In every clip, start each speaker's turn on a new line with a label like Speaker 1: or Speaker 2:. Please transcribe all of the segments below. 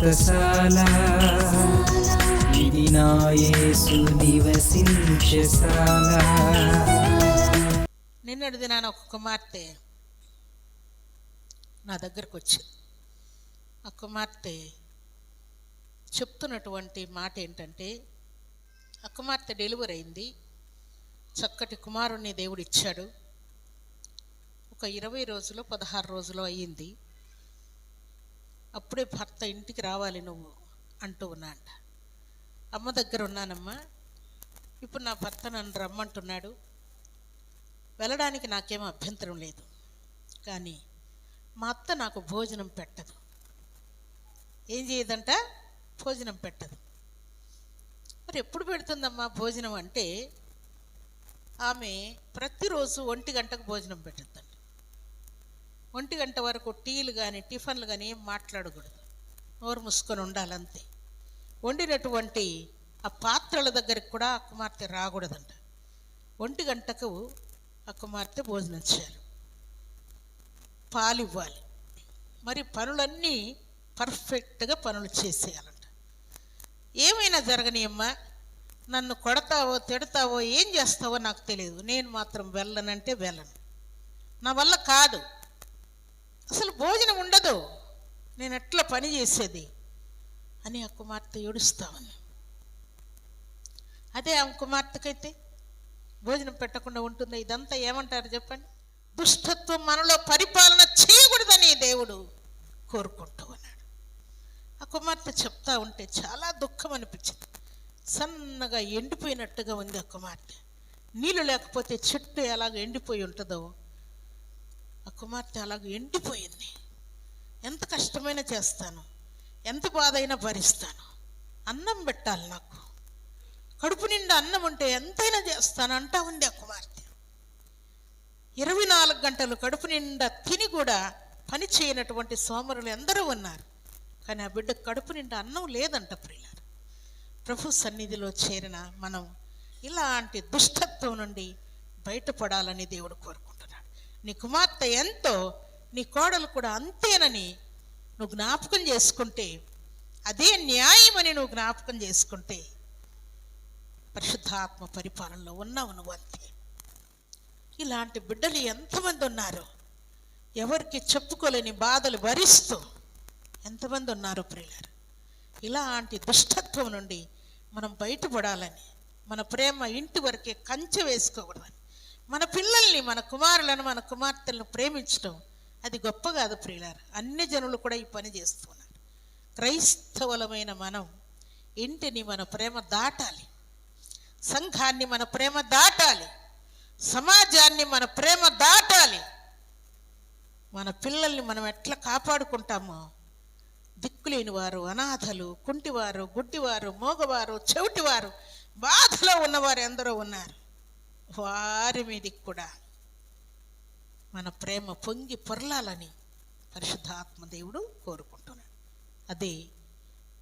Speaker 1: వ్రతశాల ఇది నా యేసు నివసించశాల
Speaker 2: నిన్నటి దినాన ఒక కుమార్తె నా దగ్గరకు వచ్చింది ఆ కుమార్తె చెప్తున్నటువంటి మాట ఏంటంటే ఆ కుమార్తె డెలివరీ అయింది. చక్కటి కుమారుణ్ణి దేవుడు ఇచ్చాడు ఒక ఇరవై రోజులు పదహారు రోజులు అయ్యింది. అప్పుడే భర్త ఇంటికి రావాలి నువ్వు అంటూ ఉన్నా అంట అమ్మ దగ్గర ఉన్నానమ్మా. ఇప్పుడు నా భర్త నన్ను రమ్మంటున్నాడు. వెళ్ళడానికి నాకేం అభ్యంతరం లేదు. కానీ మా అత్త నాకు భోజనం పెట్టదు. ఏం చేయదంట? భోజనం పెట్టదు. మరి ఎప్పుడు పెడుతుందమ్మా భోజనం అంటే ఆమె ప్రతిరోజు ఒంటి గంటకు భోజనం పెట్టద్దండి ఒంటి గంట వరకు టీలు కానీ టిఫిన్లు కానీ ఏం మాట్లాడకూడదు. నోరు మూసుకొని ఉండాలంతే. వండినటువంటి ఆ పాత్రల దగ్గరికి కూడా ఆ కుమార్తె రాకూడదంట. ఒంటి గంటకు ఆ కుమార్తె భోజనం చేయాలి. పాలు ఇవ్వాలి మరి పనులన్నీ పర్ఫెక్ట్గా పనులు చేసేయాలంట. ఏమైనా జరగనియమ్మా? నన్ను కొడతావో తిడతావో ఏం చేస్తావో నాకు తెలియదు. నేను మాత్రం వెళ్ళనంటే వెళ్ళను. నా వల్ల కాదు. అసలు భోజనం ఉండదు. నేను ఎట్లా పని చేసేది? అని ఆ కుమార్తె ఏడుస్తా ఉంది. అదే ఆ కుమార్తెకైతే భోజనం పెట్టకుండా ఉంటుంది? ఇదంతా ఏమంటారు చెప్పండి? దుష్టత్వం మనలో పరిపాలన చేయకూడదని దేవుడు కోరుకుంటూ ఉన్నాడు. ఆ కుమార్తె చెప్తా ఉంటే చాలా దుఃఖం అనిపించింది. సన్నగా ఎండిపోయినట్టుగా ఉంది ఆ కుమార్తె. నీళ్ళు లేకపోతే చెట్టు ఎలాగ ఎండిపోయి ఉంటుందో ఆ కుమార్తె అలాగ ఎండిపోయింది. ఎంత కష్టమైనా చేస్తాను ఎంత బాధ అయినా భరిస్తాను. అన్నం పెట్టాలి నాకు. కడుపు నిండా అన్నం ఉంటే ఎంతైనా చేస్తాను అంటా ఉంది ఆ కుమార్తె. ఇరవై నాలుగు గంటలు కడుపు నిండా తిని కూడా పని చేయనటువంటి సోమరులు ఎందరూ ఉన్నారు. కానీ ఆ బిడ్డ కడుపు నిండా అన్నం లేదంట ప్రియులారు. ప్రభు సన్నిధిలో చేరిన మనం ఇలాంటి దుష్టత్వం నుండి బయటపడాలని దేవుడు కోరుకు నీ కుమార్తె ఎంతో నీ కోడలు కూడా అంతేనని నువ్వు జ్ఞాపకం చేసుకుంటే అదే న్యాయమని నువ్వు జ్ఞాపకం చేసుకుంటే పరిశుద్ధాత్మ పరిపాలనలో ఉన్నావు నువ్వు అంతే. ఇలాంటి బిడ్డలు ఎంతమంది ఉన్నారు? ఎవరికి చెప్పుకోలేని బాధలు భరిస్తూ ఎంతమంది ఉన్నారు ప్రియులారు? ఇలాంటి దుష్టత్వం నుండి మనం బయటపడాలని మన ప్రేమ ఇంటి వరకే కంచె వేసుకోకూడదని మన పిల్లల్ని మన కుమారులను మన కుమార్తెలను ప్రేమించడం అది గొప్ప కాదు ప్రియులారు. అన్ని జనులు కూడా ఈ పని చేస్తున్నారు. క్రైస్తవులమైన మనం ఇంటిని మన ప్రేమ దాటాలి. సంఘాన్ని మన ప్రేమ దాటాలి. సమాజాన్ని మన ప్రేమ దాటాలి. మన పిల్లల్ని మనం ఎట్లా కాపాడుకుంటామో? దిక్కులేని వారు అనాథలు కుంటివారు గుడ్డివారు మోగవారు చెవిటివారు బాధలో ఉన్నవారు ఎందరో ఉన్నారు. వారి మీదకి కూడా మన ప్రేమ పొంగి పొరలాలని పరిశుద్ధాత్మ దేవుడు కోరుకుంటున్నాడు. అది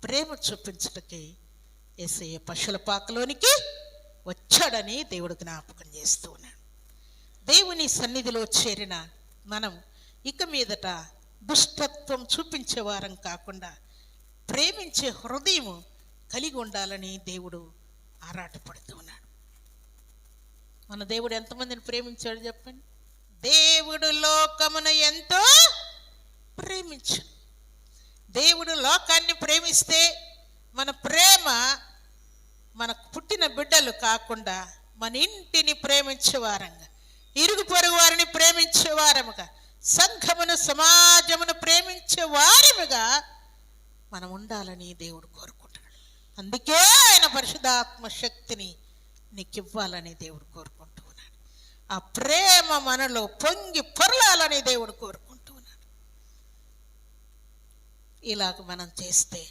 Speaker 2: ప్రేమ చూపించటకే ఏసయ్య పశువుల పాకలోనికి వచ్చాడని దేవుడు జ్ఞాపకం చేస్తూ ఉన్నాడు. దేవుని సన్నిధిలో చేరిన మనం ఇక మీదట దుష్టత్వం చూపించేవారం కాకుండా ప్రేమించే హృదయం కలిగి ఉండాలని దేవుడు ఆరాటపడుతూ ఉన్నాడు. మన దేవుడు ఎంతమందిని ప్రేమించాడు చెప్పండి? దేవుడు లోకమును ఎంతో ప్రేమించు దేవుడు లోకాన్ని ప్రేమిస్తే మన ప్రేమ మన పుట్టిన బిడ్డలు కాకుండా మన ఇంటిని ప్రేమించేవారంగా ఇరుగు పొరుగు వారిని ప్రేమించేవారముగా సంఘమును సమాజమును ప్రేమించే వారముగా మనం ఉండాలని దేవుడు కోరుకుంటున్నాడు. అందుకే ఆయన పరిశుధాత్మ శక్తిని నీకు ఇవ్వాలని దేవుడు కోరుకుంటాడు ఆ ప్రేమ మనలో పొంగి పొరలాలని దేవుడు కోరుకుంటూ ఉన్నాడు. ఇలాగ మనం చేస్తే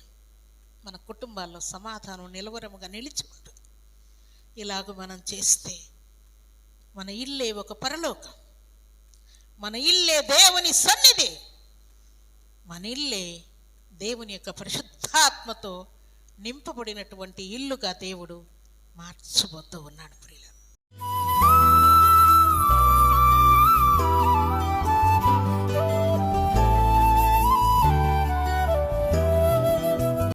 Speaker 2: మన కుటుంబాల్లో సమాధానం నిలవరముగా నిలిచి ఉంటుంది ఇలాగ మనం చేస్తే మన ఇల్లే ఒక పరలోకం. మన ఇల్లే దేవుని సన్నిధి. మన ఇల్లే దేవుని యొక్క పరిశుద్ధాత్మతో నింపబడినటువంటి ఇల్లుగా దేవుడు మార్చబోతూ ఉన్నాడు ప్రియుల